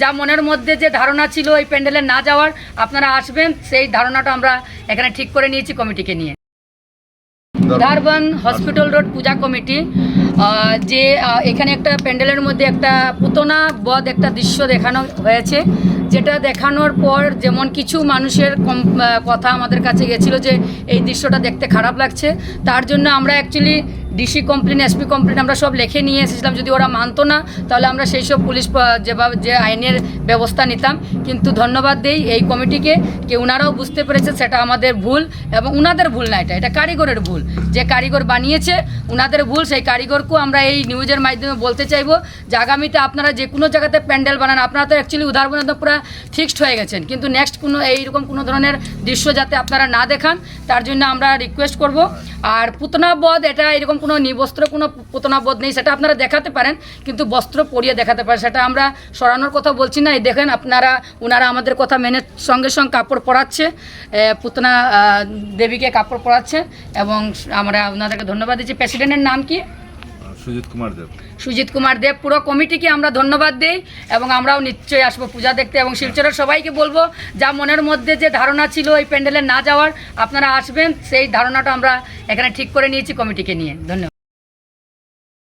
যা মনের মধ্যে যে ধারণা ছিল এই প্যান্ডেলে না যাওয়ার, আপনারা আসবেন, সেই ধারণাটা আমরা এখানে ঠিক করে নিয়েছি কমিটিকে নিয়ে। ধারবান হসপিটাল রোড পূজা কমিটি যে এখানে একটা প্যান্ডেলের মধ্যে একটা পুতনা বধ একটা দৃশ্য দেখানো হয়েছে। যেটা দেখানোর পর যেমন কিছু মানুষের কথা আমাদের কাছে গেছিল যে এই দৃশ্যটা দেখতে খারাপ লাগছে। তার জন্য আমরা actually DC complain SP complain আমরা সব লিখে নিয়ে এসেছিলাম। যদি ওরা মানতো না, তাহলে আমরা সেই সব পুলিশ যেভাবে, যে আইনের ব্যবস্থা নিতাম। কিন্তু ধন্যবাদ দেই এই কমিটিকে যে ওনারাও বুঝতে পেরেছে সেটা আমাদের ভুল এবং ওনাদের ভুল না এটা এটা কারিগরের ভুল। যে কারিগর বানিয়েছে ওনাদের ভুল, সেই কারিগরকেও আমরা এই নিউজের মাধ্যমে বলতে চাইব যে আগামীতে আপনারা যে কোনো জায়গাতে প্যান্ডেল বানান। আপনারা তো অ্যাকচুয়ালি উদাহরণ পুরো ফিক্সড হয়ে গেছেন। কিন্তু নেক্সট কোনো, এইরকম কোনো ধরনের দৃশ্য যাতে আপনারা না দেখান, তার জন্য আমরা রিকোয়েস্ট করব। আর পুতনাবধ এটা এরকম কোনো নিবস্ত্র কোনো পুতনাবধ নেই, সেটা আপনারা দেখাতে পারেন, কিন্তু বস্ত্র পরিয়ে দেখাতে পারেন, সেটা আমরা সরানোর কথা বলছি না। এই দেখেন, আপনারা ওনারা আমাদের কথা মেনে সঙ্গে সঙ্গে কাপড় পরাচ্ছে পুতনা দেবীকে কাপড় পরাচ্ছে, এবং আমরা ওনাদেরকে ধন্যবাদ দিচ্ছি। প্রেসিডেন্টের নাম কি? সুজিত কুমার দেব। সুজিত কুমার দেব, পুরো কমিটিকে আমরা ধন্যবাদ দিই এবং আমরাও নিশ্চয়ই আসব পূজা দেখতে এবং শিলচরের সবাইকে বলব, যা মনের মধ্যে যে ধারণা ছিল এই প্যান্ডেলে না যাওয়ার, আপনারা আসবেন, সেই ধারণাটা আমরা এখানে ঠিক করে নিয়েছি কমিটিকে নিয়ে। ধন্যবাদ।